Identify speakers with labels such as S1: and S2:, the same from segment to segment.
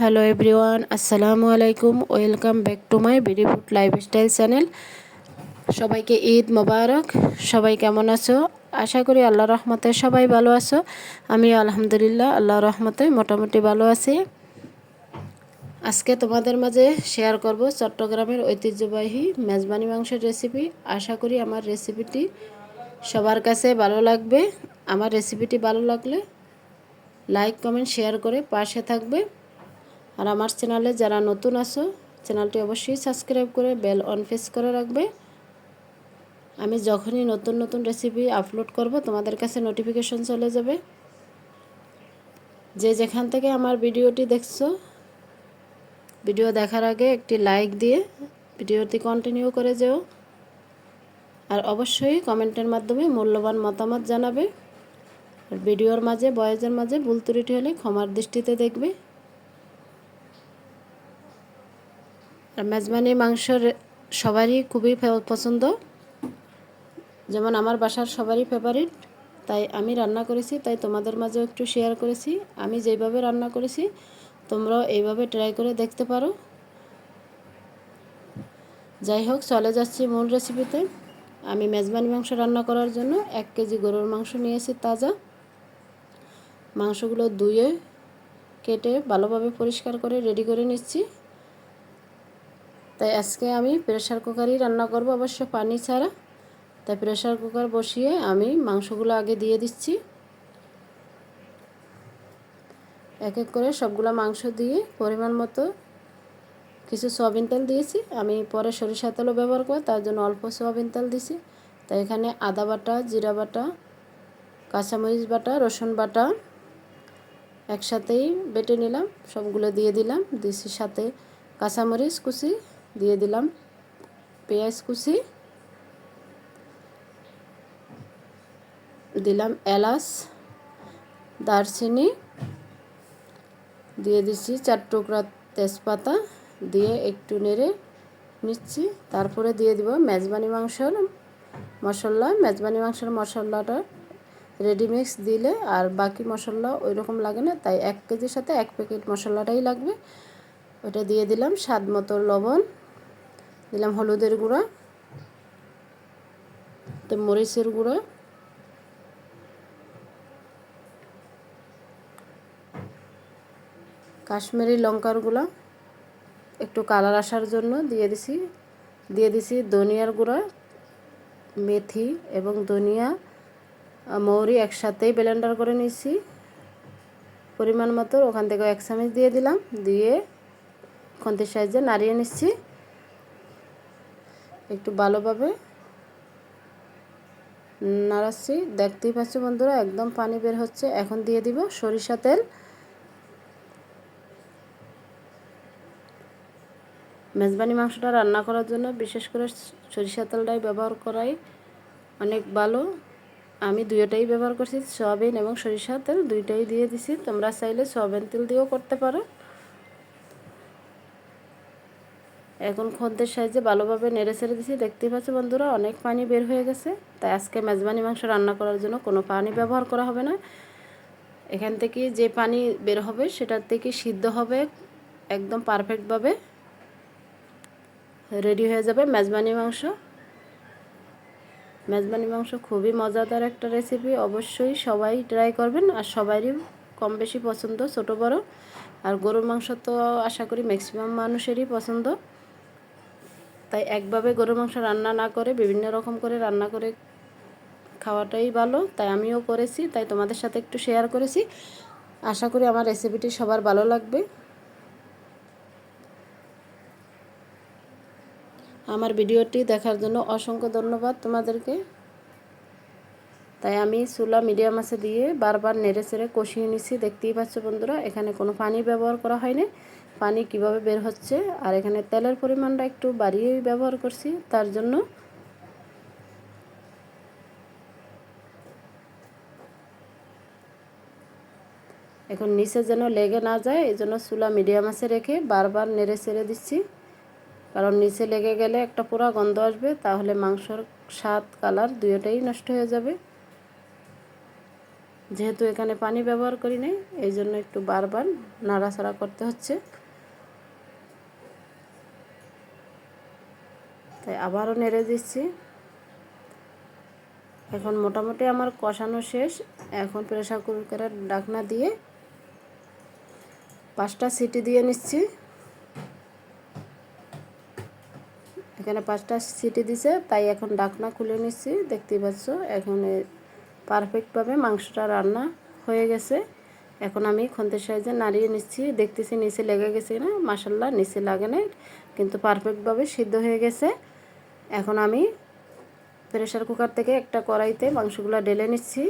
S1: Hello everyone আসসালামু আলাইকুম welcome back to my BD food lifestyle channel সবাইকে ঈদ মোবারক। সবাই কেমন আছো? আশা করি আল্লাহ রহমতে সবাই ভালো আছো। আমি আলহামদুলিল্লাহ আল্লাহ রহমতে মোটামুটি ভালো আছি। আজকে তোমাদের মাঝে শেয়ার করব চট্টগ্রামের ঐতিহ্যবাহী মেজবানি মাংসের রেসিপি আশা করি আমার রেসিপিটি সবার কাছে ভালো লাগবে। আমার রেসিপিটি ভালো লাগলে লাইক কমেন্ট শেয়ার করে পাশে থাকবে। আর আমার চ্যানেলে যারা নতুন আছো, চ্যানেলটি অবশ্যই সাবস্ক্রাইব করে বেল অন প্রেস করে রাখবে। আমি যখনই নতুন নতুন রেসিপি আপলোড করব, তোমাদের কাছে নোটিফিকেশন চলে যাবে। যে যেখান থেকে আমার ভিডিওটি দেখছ, ভিডিও দেখার আগে একটি লাইক দিয়ে ভিডিওটি কন্টিনিউ করে যেও। আর অবশ্যই কমেন্টের মাধ্যমে মূল্যবান মতামত জানাবে। আর ভিডিওর মাঝে, বয়েজের মাঝে ভুল ত্রুটি হলে ক্ষমার দৃষ্টিতে দেখবে। আর মেজবানি মাংস সবারই খুবই পছন্দ। যেমন আমার বাসার সবারই ফেভারিট তাই আমি রান্না করেছি, তাই তোমাদের মাঝেও একটু শেয়ার করেছি। আমি যেভাবে রান্না করেছি, তোমরাও এইভাবে ট্রাই করে দেখতে পারো। যাই হোক, চলে যাচ্ছি মূল রেসিপিতে আমি মেজবানি মাংস রান্না করার জন্য এক কেজি গরুর মাংস নিয়েছি তাজা। মাংসগুলো ধুয়ে, কেটে ভালোভাবে পরিষ্কার করে রেডি করে নিচ্ছি। তাই আজকে আমি প্রেশার কুকারই রান্না করব, অবশ্য পানি ছাড়া। তাই প্রেশার কুকার বসিয়ে আমি মাংসগুলো আগে দিয়ে দিচ্ছি। এক এক করে সবগুলো মাংস দিয়ে পরিমাণ মতো কিছু সয়াবিন তেল দিয়েছি। আমি পরে সরিষা তেলও ব্যবহার করব, তার জন্য অল্প সয়াবিন তেল দিছি তাই এখানে আদা বাটা, জিরা বাটা, কাঁচামরিচ বাটা, রসুন বাটা একসাথেই বেটে নিলাম, সবগুলো দিয়ে দিলাম। দিছি সাথে কাঁচামরিচ কুচি দিয়ে দিলাম পেঁয়াজ কুচি, দিলাম এলাচ, দারচিনি, দিয়ে দিচ্ছি চার টুকরা তেজপাতা দিয়ে একটু নেড়ে নিচ্ছি। তারপরে দিয়ে দিব মেজবানি মাংসর মশলা। মেজবানি মাংসের মশলাটা রেডিমিক্স দিলে আর বাকি মশলা ওই রকম লাগে না, তাই এক কেজির সাথে এক প্যাকেট মশলাটাই লাগবে। ওটা দিয়ে দিলাম স্বাদ মতো লবণ। দিলাম হলুদের গুঁড়া, তো মরিচের গুঁড়ো, কাশ্মীরি লঙ্কার গুঁড়া, একটু কালার আসার জন্য দিয়ে দিছি দিয়ে দিছি ধনিয়ার গুঁড়া, মেথি এবং ধনিয়া মৌরি একসাথেই ব্লেন্ডার করে নিয়েছি। পরিমাণ মতো ওখান থেকে এক চামচ দিয়ে দিলাম, দিয়ে খন্তির সাহায্যে নাড়িয়ে নিচ্ছি। একটু ভালোভাবে নাড়াচ্ছি। দেখতেই পাচ্ছ বন্ধুরা, একদম পানি বের হচ্ছে। এখন দিয়ে দিব সরিষা তেল। মেজবানি মাংসটা রান্না করার জন্য বিশেষ করে সরিষা তেলটাই ব্যবহার করাই অনেক ভালো। আমি দুইটাই ব্যবহার করছি, সয়াবিন এবং সরিষা তেল। দুইটাই দিয়ে দিছি। তোমরা চাইলে সয়াবিন তেল দিয়েও করতে পারো। এখন খদ্দের সাইজে ভালোভাবে নেড়ে ছেড়ে দিছি। দেখতেই পাচ্ছি বন্ধুরা, অনেক পানি বের হয়ে গেছে। তাই আজকে মেজবানি মাংস রান্না করার জন্য কোনো পানি ব্যবহার করা হবে না। এখান থেকে যে পানি বের হবে সেটার থেকে সিদ্ধ হবে একদম পারফেক্টভাবে। রেডি হয়ে যাবে মেজবানি মাংস। মেজবানি মাংস খুবই মজাদার একটা রেসিপি, অবশ্যই সবাই ট্রাই করবেন আর সবারই কম বেশি পছন্দ, ছোটো বড়। আর গরুর মাংস তো আশা করি ম্যাক্সিমাম মানুষেরই পছন্দ। তাই একভাবে গরুর মাংস রান্না না করে, বিভিন্ন রকম করে রান্না করে খাওয়াটাই ভালো। তাই আমিও করেছি, তাই তোমাদের সাথে একটু শেয়ার করেছি। আশা করি আমার রেসিপিটি সবার ভালো লাগবে। আমার ভিডিওটি দেখার জন্য অসংখ্য ধন্যবাদ তোমাদেরকে। তাই আমি চুলা মিডিয়াম আছে দিয়ে বারবার নেড়ে চেড়ে কষিয়ে নিচ্ছি। দেখতেই পাচ্ছ বন্ধুরা, এখানে কোনো পানি ব্যবহার করা হয়নি। পানি কীভাবে বের হচ্ছে আর এখানে তেলের পরিমাণটা একটু বাড়িয়েই ব্যবহার করছি, তার জন্য এখন নিচে যেন লেগে না যায়, এই জন্য চুলা মিডিয়াম আছে রেখে বারবার নেড়ে ছেড়ে দিচ্ছি। কারণ নিচে লেগে গেলে একটা পুরো গন্ধ আসবে, তাহলে মাংসর স্বাদ, কালার দুয়োটাই নষ্ট হয়ে যাবে। যেহেতু এখানে পানি ব্যবহার করি নাই, এই জন্য একটু বারবার নাড়াচাড়া করতে হচ্ছে। তাই আবারও নেড়ে দিচ্ছি। এখন মোটামুটি আমার কষানো শেষ। এখন প্রেশার কুকারের ডাকনা দিয়ে পাঁচটা সিটি দিয়ে নিচ্ছি। এখানে পাঁচটা সিটি দিছে, তাই এখন ডাকনা খুলে নিচ্ছি। দেখতেই পাচ্ছ, এখন পারফেক্টভাবে মাংসটা রান্না হয়ে গেছে। এখন আমি খন্তের সাহায্যে নাড়িয়ে নিচ্ছি। দেখতেছি নিচে লেগে গেছে না মাসাল্লাহ নিচে লাগে না কিন্তু পারফেক্টভাবে সিদ্ধ হয়ে গেছে। এখন আমি প্রেশার কুকার থেকে একটা কড়াইতে মাংসগুলো ঢেলে নিচ্ছি।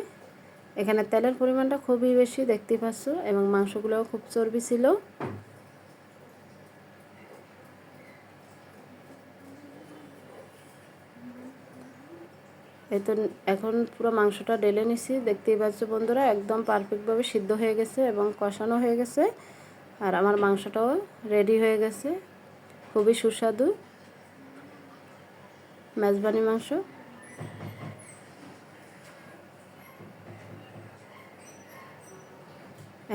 S1: এখানে তেলের পরিমাণটা খুবই বেশি দেখতে পাচ্ছ, এবং মাংসগুলোও খুব চর্বি ছিল। এই তো এখন পুরো মাংসটা ঢেলে নিছি, দেখতেই পাচ্ছ বন্ধুরা, একদম পারফেক্টভাবে সিদ্ধ হয়ে গেছে এবং কষানো হয়ে গেছে। আর আমার মাংসটাও রেডি হয়ে গেছে, খুবই সুস্বাদু। মেজবানি মাংস।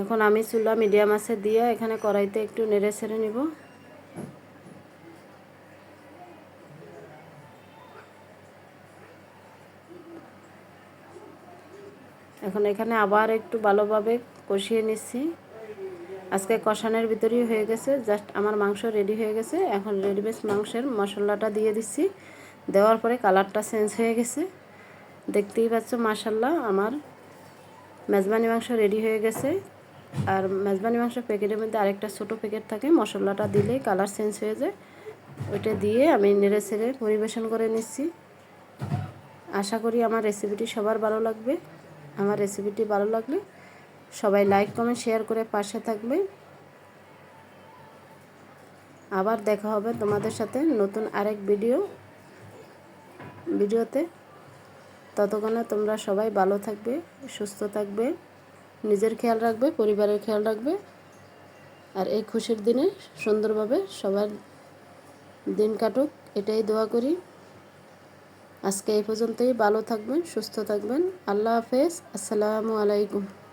S1: এখন আমি চুলা মিডিয়াম আছে দিয়ে এখানে কড়াইতে একটু নেড়ে ছেড়ে নিব। এখন এখানে আবার একটু ভালোভাবে কষিয়ে নিচ্ছি। আজকে কষানোর ভিতরেই হয়ে গেছে, জাস্ট আমার মাংস রেডি হয়ে গেছে। এখন রেডিমেড মাংসের মশলাটা দিয়ে দিচ্ছি। দেওয়ার পরে কালারটা চেঞ্জ হয়ে গেছে। দেখতেই পাচ্ছ মাসাল্লাহ আমার মেজবানি মাংস রেডি হয়ে গেছে। আর মেজবানি মাংস প্যাকেটের মধ্যে আরেকটা ছোটো প্যাকেট থাকে, মশলাটা দিলে কালার চেঞ্জ হয়ে যায়। ওইটা দিয়ে আমি নেড়ে ছেড়ে পরিবেশন করে নিচ্ছি। আশা করি আমার রেসিপিটি সবার ভালো লাগবে। আমার রেসিপিটি ভালো লাগলে সবাই লাইক কমেন্ট শেয়ার করে পাশে থাকবে। আবার দেখা হবে তোমাদের সাথে নতুন আরেক ভিডিও ভিডিওতে। ততক্ষণে তোমরা সবাই ভালো থাকবে, সুস্থ থাকবে, নিজের খেয়াল রাখবে, পরিবারের খেয়াল রাখবে। আর এই খুশির দিনে সুন্দরভাবে সবার দিন কাটুক, এটাই দোয়া করি। আজকে এই পর্যন্তই, ভালো থাকবেন, সুস্থ থাকবেন। আল্লাহ হাফেজ, আসসালামু আলাইকুম।